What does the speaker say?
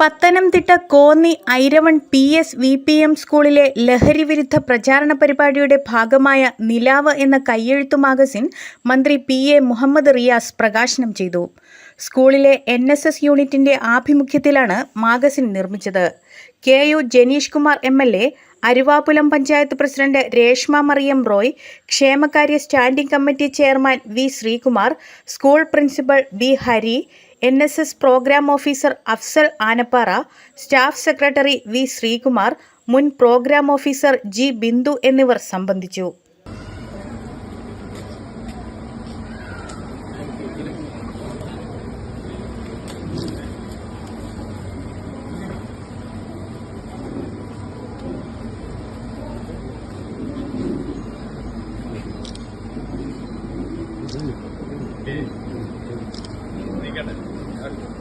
Pathanamthitta Konni Iravon P S V P M സ്കൂളിലെ ലഹരിവിരുദ്ധ പ്രചാരണ പരിപാടിയുടെ ഭാഗമായ നിലാവ് എന്ന കയ്യെഴുത്തു മാഗസിൻ മന്ത്രി പി എ മുഹമ്മദ് റിയാസ് പ്രകാശനം ചെയ്തു. സ്കൂളിലെ എൻ എസ് എസ് യൂണിറ്റിന്റെ ആഭിമുഖ്യത്തിലാണ് മാഗസിൻ നിർമ്മിച്ചത്. K U Janeesh Kumar M L A Aruvappulam panchayat president Reshma Mariyam Roy ക്ഷേമകാര്യ standing committee chairman V Sreekumar school principal B Hari N S S programme officer Afsal Anappara staff secretary V Sreekumar മുൻ programme officer G Bindu എന്നിവർ സംബന്ധിച്ചു. Thank Gracias.